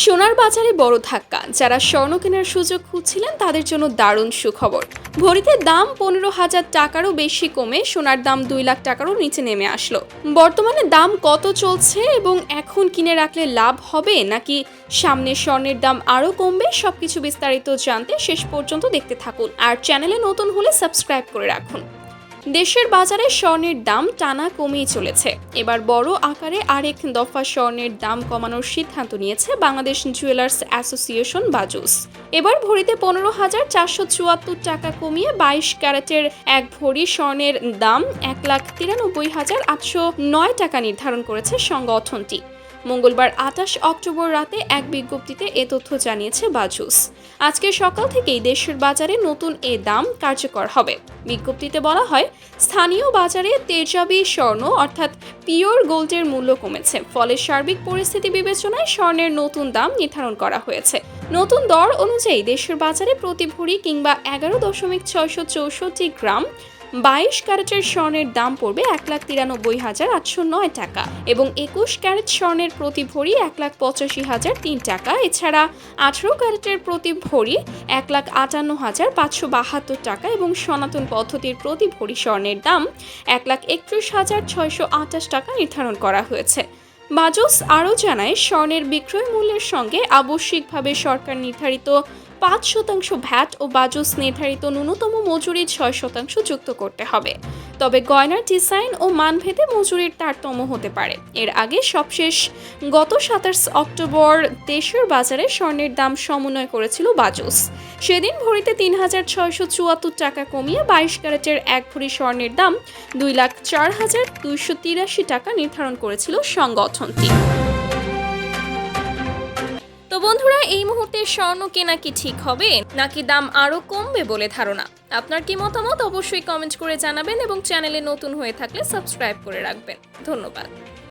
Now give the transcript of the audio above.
সোনার বাজারে বড় ধাক্কা। যারা স্বর্ণ কেনার সুযোগ খুঁজছিলেন, তাদের জন্য দারুণ সুখবর। ভরিতে দাম পনেরো হাজার টাকারও বেশি কমে সোনার দাম দুই লাখ টাকারও নিচে নেমে আসলো। বর্তমানে দাম কত চলছে এবং এখন কিনে রাখলে লাভ হবে, নাকি সামনে স্বর্ণের দাম আরও কমবে, সবকিছু বিস্তারিত জানতে শেষ পর্যন্ত দেখতে থাকুন। আর চ্যানেলে নতুন হলে সাবস্ক্রাইব করে রাখুন। দেশের বাজারে স্বর্ণের দাম টানা কমেই চলেছে। এবার বড় আকারে আরেক দফা স্বর্ণের দাম কমানোর সিদ্ধান্ত নিয়েছে বাংলাদেশ জুয়েলার্স অ্যাসোসিয়েশন বাজুস। এবার ভরিতে পনেরো হাজার চারশো চুয়াত্তর টাকা কমিয়ে বাইশ ক্যারেটের এক ভরি স্বর্ণের দাম এক লাখ তিরানব্বই হাজার আটশো নয় টাকা নির্ধারণ করেছে সংগঠনটি। মঙ্গলবার আঠাশ অক্টোবর রাতে এক বিজ্ঞপ্তিতে এ তথ্য জানিয়েছে বাজুস। আজকে সকাল থেকেই দেশের বাজারে নতুন এ দাম কার্যকর হবে। বিজ্ঞপ্তিতে বলা হয়, স্থানীয় বাজারে তেজাবি স্বর্ণ অর্থাৎ পিওর গোল্ডের মূল্য কমেছে, ফলে সার্বিক পরিস্থিতি বিবেচনায় স্বর্ণের নতুন দাম নির্ধারণ করা হয়েছে। নতুন দর অনুযায়ী দেশের বাজারে প্রতি ভরি কিংবা এগারো দশমিক ছয়শো চৌষট্টি গ্রাম বাইশ ক্যারেটের স্বর্ণের দাম পড়বে এক লাখ তিরানব্বই হাজার আটশো নয় টাকা এবং একুশ ক্যারেট স্বর্ণের প্রতি ভরি এক লাখ পঁচাশি হাজার তিন টাকা। এছাড়া আঠেরো ক্যারেটের প্রতি ভরি এক লাখ আটান্ন হাজার পাঁচশো বাহাত্তর টাকা এবং সনাতন পদ্ধতির প্রতি ভরি স্বর্ণের দাম এক লাখ একত্রিশ হাজার ছয়শো আঠাশ টাকা নির্ধারণ করা হয়েছে। বাজস আরও জানায়, স্বর্ণের বিক্রয় মূল্যের সঙ্গে আবশ্যিকভাবে সরকার নির্ধারিত পাঁচ শতাংশ ভ্যাট ও বাজস নির্ধারিত ন্যূনতম মজুরি ছয় শতাংশ যুক্ত করতে হবে। তবে গয়নার ডিজাইন ও মানভেদে মজুরির তারতম্য হতে পারে। এর আগে সবশেষ গত সাতাশ অক্টোবর দেশের বাজারে স্বর্ণের দাম সমন্বয় করেছিল বাজস। সেদিন ভরিতে তিন হাজার ছয়শো চুয়াত্তর টাকা কমিয়ে বাইশ ক্যারেটের এক ভরি স্বর্ণের দাম দুই লাখ চার হাজার দুইশো তিরাশি টাকা নির্ধারণ করেছিল সংগঠনটি। বন্ধুরা, এই মুহূর্তে স্বর্ণ কেনা কি ঠিক হবে, নাকি দাম আরও কমবে বলে ধারণা? আপনার কি মতামত অবশ্যই কমেন্ট করে জানাবেন এবং চ্যানেলে নতুন হয়ে থাকলে সাবস্ক্রাইব করে রাখবেন। ধন্যবাদ।